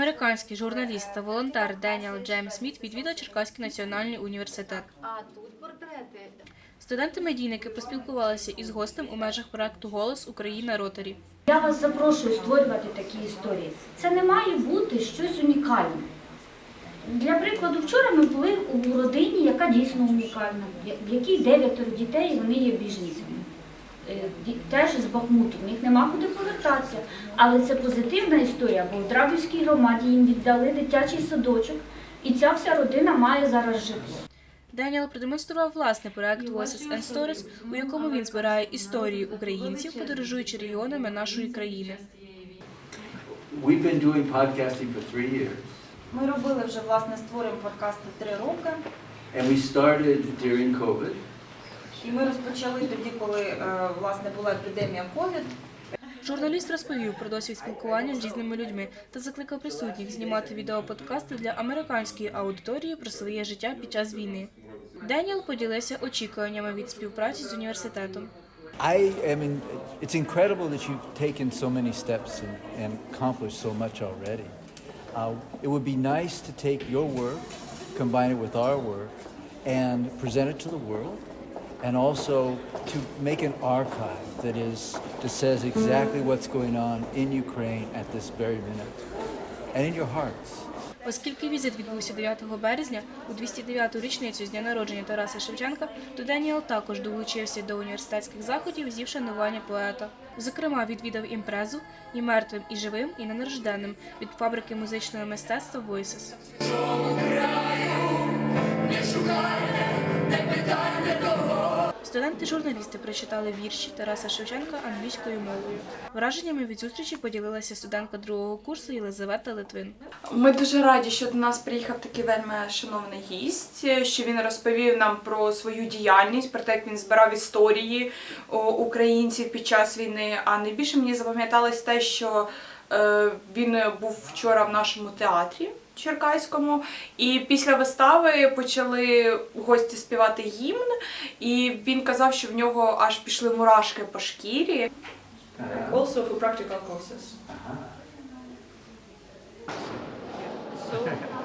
Американський журналіст та волонтер Деніел Джеймс Сміт відвідав Черкаський національний університет. А тут портрети. Студенти-медійники поспілкувалися із гостем у межах проекту Голос Україна Ротарі. Я вас запрошую створювати такі історії. Це не має бути щось унікальне. Для прикладу, вчора ми були у родині, яка дійсно унікальна, в якій дев'ятеро дітей, вони є біженцями. Е, Теж з Бахмуту, в них нема куди повертатися. Але це позитивна історія, бо в Драбівській громаді їм віддали дитячий садочок, і ця вся родина має зараз житло. Деніел продемонстрував власний проект Voices and Stories, у якому він збирає історії українців, подорожуючи регіонами нашої країни. We've been doing podcasting for three years, Ми робили вже власне створюємо подкасти три роки, and we started during COVID. І ми розпочали тоді, коли е, власне була епідемія COVID. Журналіст розповів про досвід спілкування з різними людьми та закликав присутніх знімати відеоподкасти для американської аудиторії про своє життя під час війни. Деніел поділився очікуваннями від співпраці з університетом. I, I mean, it's incredible that you've taken so many steps and, and accomplished so much already. Uh, it would be nice to take your work, combine it with our work, and present it to the world, and also to make an archive that is that says exactly what's going on in Ukraine at this very minute, and in your hearts. Оскільки візит відбувся 9 березня у 209-ту річницю з дня народження Тараса Шевченка, то Деніел також долучився до університетських заходів зі вшанування поета. Зокрема, відвідав імпрезу і мертвим, і живим, і ненарожденним від фабрики музичного мистецтва Voices. Студенти-журналісти прочитали вірші Тараса Шевченка англійською мовою. Враженнями від зустрічі поділилася студентка другого курсу Єлизавета Литвин. Ми дуже раді, що до нас приїхав такий вельми шановний гість, що він розповів нам про свою діяльність, про те, як він збирав історії українців під час війни. А найбільше мені запам'яталось те, що е, він був вчора в нашому театрі. Черкаському, і після вистави почали гості співати гімн, і він казав, що в нього аж пішли мурашки по шкірі. Also for practical courses. So